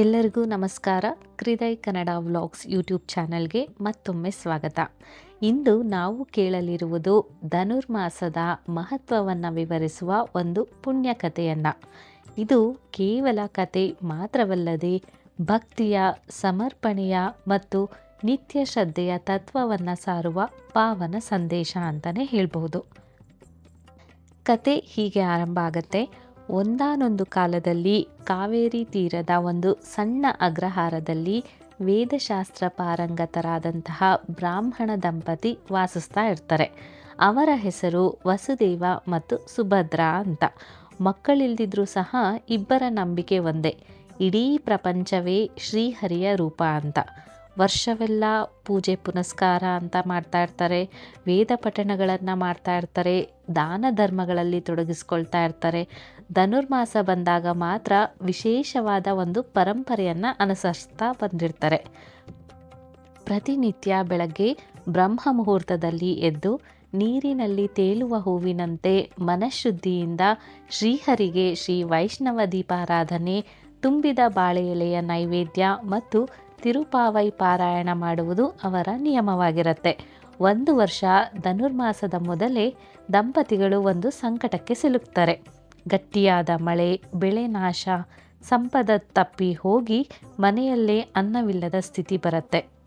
ಎಲ್ಲರಿಗೂ ನಮಸ್ಕಾರ. ಕ್ರಿದೈ Kannada vlogs YouTube ಚಾನಲ್ಗೆ ಮತ್ತೊಮ್ಮೆ ಸ್ವಾಗತ. ಇಂದು ನಾವು ಕೇಳಲಿರುವುದು ಧನುರ್ಮಾಸದ ಮಹತ್ವವನ್ನು ವಿವರಿಸುವ ಒಂದು ಪುಣ್ಯ ಕಥೆಯನ್ನು. ಇದು ಕೇವಲ ಕತೆ ಮಾತ್ರವಲ್ಲದೆ ಭಕ್ತಿಯ, ಸಮರ್ಪಣೆಯ ಮತ್ತು ನಿತ್ಯ ಶ್ರದ್ಧೆಯ ತತ್ವವನ್ನು ಸಾರುವ ಪಾವನ ಸಂದೇಶ ಅಂತಲೇ ಹೇಳ್ಬೋದು ಕತೆ ಹೀಗೆ ಆರಂಭ ಆಗುತ್ತೆ. ಒಂದಾನೊಂದು ಕಾಲದಲ್ಲಿ ಕಾವೇರಿ ತೀರದ ಒಂದು ಸಣ್ಣ ಅಗ್ರಹಾರದಲ್ಲಿ ವೇದಶಾಸ್ತ್ರ ಪಾರಂಗತರಾದಂತಹ ಬ್ರಾಹ್ಮಣ ದಂಪತಿ ವಾಸಿಸ್ತಾ ಇರ್ತಾರೆ. ಅವರ ಹೆಸರು ವಸುದೇವ ಮತ್ತು ಸುಭದ್ರ ಅಂತ. ಮಕ್ಕಳಿಲ್ದಿದ್ರೂ ಸಹ ಇಬ್ಬರ ನಂಬಿಕೆ ಒಂದೇ. ಇಡೀ ಪ್ರಪಂಚವೇ ಶ್ರೀಹರಿಯ ರೂಪ ಅಂತ. ವರ್ಷವೆಲ್ಲ ಪೂಜೆ ಪುನಸ್ಕಾರ ಅಂತ ಮಾಡ್ತಾ ಇರ್ತಾರೆ, ವೇದ ಪಠಣಗಳನ್ನು ಮಾಡ್ತಾ ಇರ್ತಾರೆ, ದಾನ ಧರ್ಮಗಳಲ್ಲಿ ತೊಡಗಿಸ್ಕೊಳ್ತಾ ಇರ್ತಾರೆ. ಧನುರ್ಮಾಸ ಬಂದಾಗ ಮಾತ್ರ ವಿಶೇಷವಾದ ಒಂದು ಪರಂಪರೆಯನ್ನು ಅನುಸರಿಸ್ತಾ ಬಂದಿರ್ತಾರೆ. ಪ್ರತಿನಿತ್ಯ ಬೆಳಗ್ಗೆ ಬ್ರಹ್ಮ ಮುಹೂರ್ತದಲ್ಲಿ ಎದ್ದು ನೀರಿನಲ್ಲಿ ತೇಲುವ ಹೂವಿನಂತೆ ಮನಃಶುದ್ಧಿಯಿಂದ ಶ್ರೀಹರಿಗೆ ಶ್ರೀ ವೈಷ್ಣವ ದೀಪಾರಾಧನೆ, ತುಂಬಿದ ಬಾಳೆ ಎಲೆಯ ನೈವೇದ್ಯ ಮತ್ತು ತಿರುಪಾವೈ ಪಾರಾಯಣ ಮಾಡುವುದು ಅವರ ನಿಯಮವಾಗಿರುತ್ತೆ. ಒಂದು ವರ್ಷ ಧನುರ್ಮಾಸದ ಮೊದಲೇ ದಂಪತಿಗಳು ಒಂದು ಸಂಕಟಕ್ಕೆ ಸಿಲುಕ್ತಾರೆ. ಗಟ್ಟಿಯಾದ ಮಳೆ, ಬೆಳೆ ನಾಶ, ಸಂಪದ ತಪ್ಪಿ ಹೋಗಿ ಮನೆಯಲ್ಲೇ ಅನ್ನವಿಲ್ಲದ ಸ್ಥಿತಿ ಬರುತ್ತೆ.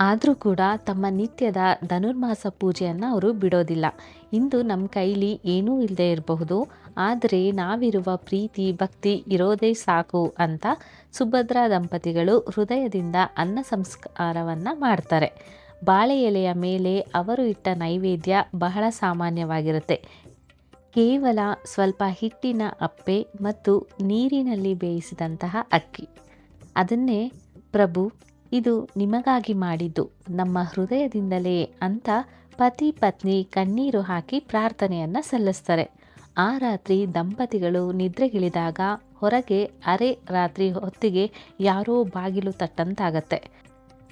ಆದರೂ ಕೂಡ ತಮ್ಮ ನಿತ್ಯದ ಧನುರ್ಮಾಸ ಪೂಜೆಯನ್ನು ಅವರು ಬಿಡೋದಿಲ್ಲ. ಇಂದು ನಮ್ಮ ಕೈಲಿ ಏನೂ ಇಲ್ಲದೆ ಇರಬಹುದು. ಆದರೆ ನಾವಿರುವ ಪ್ರೀತಿ, ಭಕ್ತಿ ಇರೋದೇ ಸಾಕು ಅಂತ ಸುಭದ್ರಾ ದಂಪತಿಗಳು ಹೃದಯದಿಂದ ಅನ್ನ ಸಂಸ್ಕಾರವನ್ನು ಮಾಡ್ತಾರೆ. ಬಾಳೆ ಎಲೆಯ ಮೇಲೆ ಅವರು ಇಟ್ಟ ನೈವೇದ್ಯ ಬಹಳ ಸಾಮಾನ್ಯವಾಗಿರುತ್ತೆ. ಕೇವಲ ಸ್ವಲ್ಪ ಹಿಟ್ಟಿನ ಅಪ್ಪೆ ಮತ್ತು ನೀರಿನಲ್ಲಿ ಬೇಯಿಸಿದಂತಹ ಅಕ್ಕಿ. ಅದನ್ನೇ ಪ್ರಭು ಇದು ನಿಮಗಾಗಿ ಮಾಡಿದ್ದು. ನಮ್ಮ ಹೃದಯದಿಂದಲೇ ಅಂತ ಪತಿ ಪತ್ನಿ ಕಣ್ಣೀರು ಹಾಕಿ ಪ್ರಾರ್ಥನೆಯನ್ನು ಸಲ್ಲಿಸ್ತಾರೆ. ಆ ರಾತ್ರಿ ದಂಪತಿಗಳು ನಿದ್ರೆಗಿಳಿದಾಗ ಹೊರಗೆ ಅರೆ ರಾತ್ರಿ ಹೊತ್ತಿಗೆ ಯಾರೋ ಬಾಗಿಲು ತಟ್ಟಂತಾಗತ್ತೆ.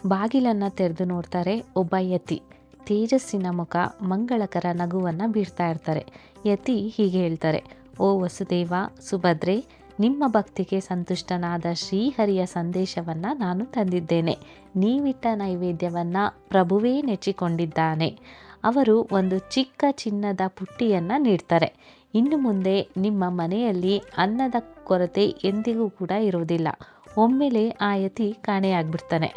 ಬಾಗಿಲನ್ನು ತೆರೆದು ನೋಡ್ತಾರೆ ಒಬ್ಬ ಯತಿ. ತೇಜಸ್ಸಿನ ಮುಖ ಮಂಗಳಕರ ನಗುವನ್ನು ಬೀರ್ತಾ ಇರ್ತಾರೆ. ಯತಿ ಹೀಗೆ ಹೇಳ್ತಾರೆ, ಓ ವಸುದೇವ, ಸುಭದ್ರೆ ನಿಮ್ಮ ಭಕ್ತಿಗೆ ಸಂತುಷ್ಟನಾದ ಶ್ರೀಹರಿಯ ಸಂದೇಶವನ್ನು ನಾನು ತಂದಿದ್ದೇನೆ. ನೀವಿಟ್ಟ ನೈವೇದ್ಯವನ್ನು ಪ್ರಭುವೇ ನೆಚ್ಚಿಕೊಂಡಿದ್ದಾನೆ. ಅವರು ಒಂದು ಚಿಕ್ಕ ಚಿನ್ನದ ಪುಟ್ಟಿಯನ್ನು ನೀಡ್ತಾರೆ. ಇನ್ನು ಮುಂದೆ ನಿಮ್ಮ ಮನೆಯಲ್ಲಿ ಅನ್ನದ ಕೊರತೆ ಎಂದಿಗೂ ಕೂಡ ಇರುವುದಿಲ್ಲ. ಒಮ್ಮೆಲೆ ಆ ಯತಿ ಕಾಣೆಯಾಗ್ಬಿಡ್ತಾನೆ.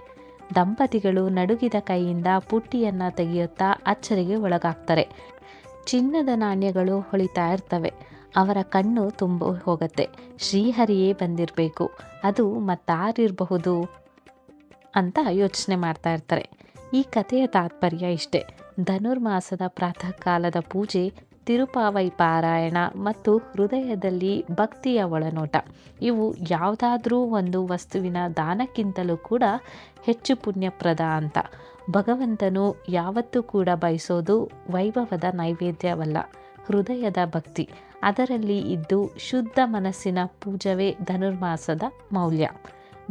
ದಂಪತಿಗಳು ನಡುಗಿದ ಕೈಯಿಂದ ಪುಟ್ಟಿಯನ್ನು ತೆಗೆಯುತ್ತಾ ಅಚ್ಚರಿಗೆ ಒಳಗಾಗ್ತಾರೆ. ಚಿನ್ನದ ನಾಣ್ಯಗಳು ಹೊಳಿತಾ ಇರ್ತವೆ. ಅವರ ಕಣ್ಣು ತುಂಬ ಹೋಗುತ್ತೆ. ಶ್ರೀಹರಿಯೇ ಬಂದಿರಬೇಕು. ಅದು ಮತ್ತಾರಿರಬಹುದು ಅಂತ ಯೋಚನೆ ಮಾಡ್ತಾ ಇರ್ತಾರೆ. ಈ ಕಥೆಯ ತಾತ್ಪರ್ಯ ಇಷ್ಟೇ. ಧನುರ್ಮಾಸದ ಪ್ರಾತಃ ಕಾಲದ ಪೂಜೆ ತಿರುಪಾವೈ ಪಾರಾಯಣ ಮತ್ತು ಹೃದಯದಲ್ಲಿ ಭಕ್ತಿಯ ಒಳನೋಟ. ಇವು ಯಾವುದಾದ್ರೂ ಒಂದು ವಸ್ತುವಿನ ದಾನಕ್ಕಿಂತಲೂ ಕೂಡ ಹೆಚ್ಚು ಪುಣ್ಯಪ್ರದ ಅಂತ. ಭಗವಂತನು ಯಾವತ್ತೂ ಕೂಡ ಬಯಸೋದು ವೈಭವದ ನೈವೇದ್ಯವಲ್ಲ, ಹೃದಯದ ಭಕ್ತಿ. ಅದರಲ್ಲಿ ಇದ್ದು ಶುದ್ಧ ಮನಸ್ಸಿನ ಪೂಜವೇ ಧನುರ್ಮಾಸದ ಮೌಲ್ಯ.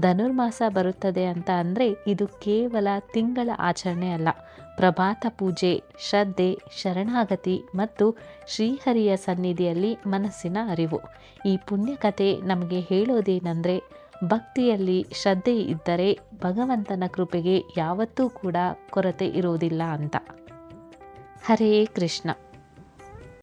ಧನುರ್ಮಾಸ ಬರುತ್ತದೆ ಅಂತ ಅಂದರೆ ಇದು ಕೇವಲ ತಿಂಗಳ ಆಚರಣೆ ಅಲ್ಲ. ಪ್ರಭಾತ ಪೂಜೆ, ಶ್ರದ್ಧೆ, ಶರಣಾಗತಿ ಮತ್ತು ಶ್ರೀಹರಿಯ ಸನ್ನಿಧಿಯಲ್ಲಿ ಮನಸ್ಸಿನ ಅರಿವು. ಈ ಪುಣ್ಯಕಥೆ ನಮಗೆ ಹೇಳೋದೇನೆಂದರೆ, ಭಕ್ತಿಯಲ್ಲಿ ಶ್ರದ್ಧೆ ಇದ್ದರೆ ಭಗವಂತನ ಕೃಪೆಗೆ ಯಾವತ್ತೂ ಕೂಡ ಕೊರತೆ ಇರುವುದಿಲ್ಲ ಅಂತ. ಹರೇ ಕೃಷ್ಣ.